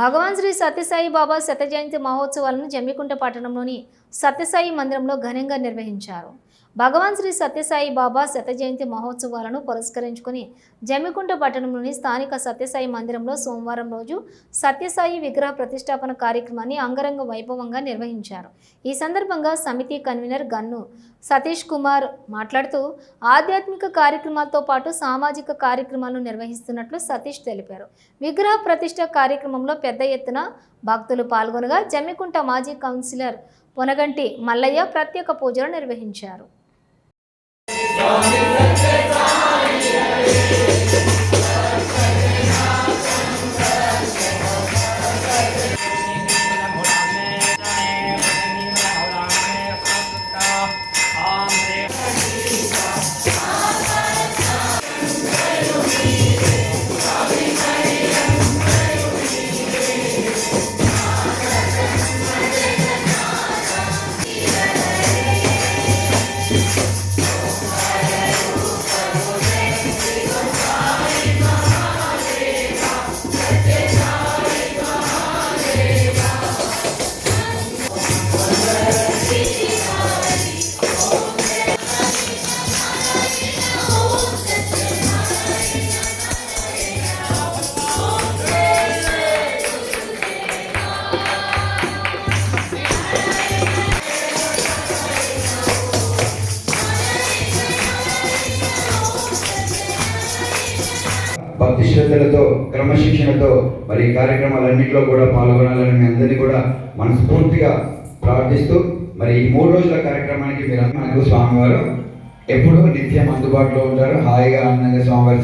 భగవాన్ శ్రీ సత్యసాయి బాబా శత జయంతి మహోత్సవాలను జమ్మికుంట పట్టణంలోని సత్యసాయి మందిరంలో ఘనంగా నిర్వహించారు. భగవాన్ శ్రీ సత్యసాయి బాబా శత జయంతి మహోత్సవాలను పురస్కరించుకుని జమ్మికుంట పట్టణంలోని స్థానిక సత్యసాయి మందిరంలో సోమవారం రోజు సత్యసాయి విగ్రహ ప్రతిష్టాపన కార్యక్రమాన్ని అంగరంగ వైభవంగా నిర్వహించారు. ఈ సందర్భంగా సమితి కన్వీనర్ గన్ను సతీష్ కుమార్ మాట్లాడుతూ ఆధ్యాత్మిక కార్యక్రమాలతో పాటు సామాజిక కార్యక్రమాలను నిర్వహిస్తున్నట్లు సతీష్ తెలిపారు. విగ్రహ ప్రతిష్ట కార్యక్రమంలో పెద్ద ఎత్తున భక్తులు పాల్గొనగా జమ్మికుంట మాజీ కౌన్సిలర్ పొనగంటి మల్లయ్య ప్రత్యేక పూజలు నిర్వహించారు. భక్తి శ్రద్ధలతో క్రమశిక్షణతో మరి ఈ కార్యక్రమాలన్నింటిలో కూడా పాల్గొనాలని మీ అందరినీ కూడా మనస్ఫూర్తిగా ప్రార్థిస్తూ మరి ఈ మూడు రోజుల కార్యక్రమానికి మీరు మనకు స్వామివారు ఎప్పుడూ నిత్యం అందుబాటులో ఉంటారు. హాయిగా ఆనందంగా స్వామివారి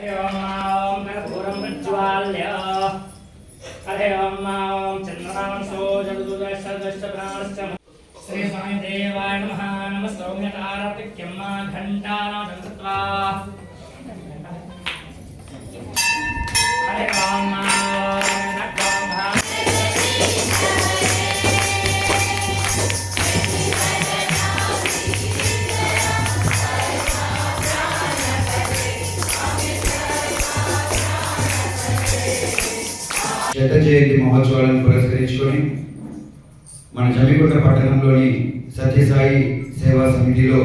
ओम ओम नरघोरं प्रज्वाल्य हरे ओम ओम चन्द्रमांसो जगदुदशदश्च प्राणश्च श्री स्वामी देवाय नमः नमः सौम्यतारतिक्यं मा घण्टानादन्तत्वा జత జయంతి మహోత్సవాలను పురస్కరించుకొని మన జమ్మికుంట పట్టణంలోని సత్యసాయి సేవా సమితిలో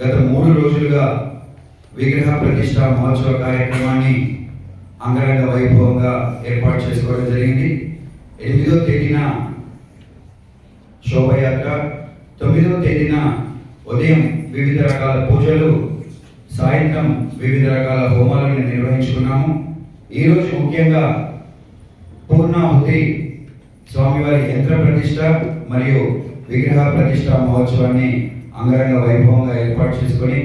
గత మూడు రోజులుగా విగ్రహ ప్రతిష్ట మహోత్సవ కార్యక్రమాన్ని అంగరంగ వైభవంగా ఏర్పాటు చేసుకోవడం జరిగింది. ఎనిమిదో తేదీన శోభయాత్ర తొమ్మిదవ తేదీన ఉదయం వివిధ రకాల పూజలు సాయంత్రం వివిధ రకాల హోమాలను నిర్వహించుకున్నాము. ఈరోజు ముఖ్యంగా పూర్ణాహుతి స్వామివారి యంత్ర ప్రతిష్ట మరియు విగ్రహ ప్రతిష్ట మహోత్సవాన్ని అంగరంగ వైభవంగా ఏర్పాటు చేసుకొని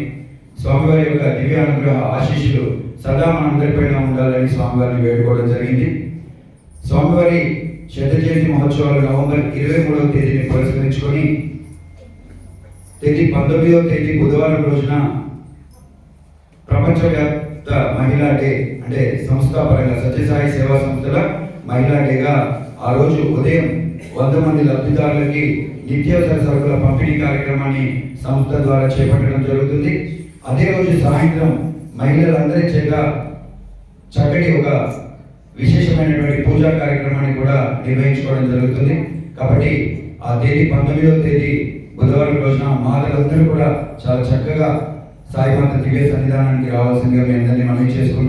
స్వామివారి యొక్క దివ్యానుగ్రహ ఆశీస్సులు సదా మనందరిపైన ఉండాలని స్వామివారిని వేడుకోవడం జరిగింది. స్వామివారి శత జయంతి మహోత్సవాలు నవంబర్ ఇరవై మూడవ తేదీని పురస్కరించుకొని తేదీ పంతొమ్మిదవ తేదీ బుధవారం రోజున ప్రపంచవ్యాప్త మహిళా డే అంటే సంస్థాపరంగా సత్యసాయి సేవా సంస్థల మహిళా డేగా ఆ రోజు ఉదయం వంద మంది లబ్ధిదారులకి నిత్యావసర సరుకుల పంపిణీ కార్యక్రమాన్ని సంస్థ ద్వారా చేపట్టడం జరుగుతుంది. అదే రోజు సాయంత్రం మహిళలందరి చేత చక్కటి ఒక విశేషమైనటువంటి పూజా కార్యక్రమాన్ని కూడా నిర్వహించుకోవడం జరుగుతుంది. కాబట్టి ఆ తేదీ పంతొమ్మిదవ తేదీ బుధవారం రోజున మాతలందరూ కూడా చాలా చక్కగా సాయిమాత దివ్య సన్నిధానానికి రావాల్సిందిగా మీ అందరినీ మనవి చేసుకుంటూ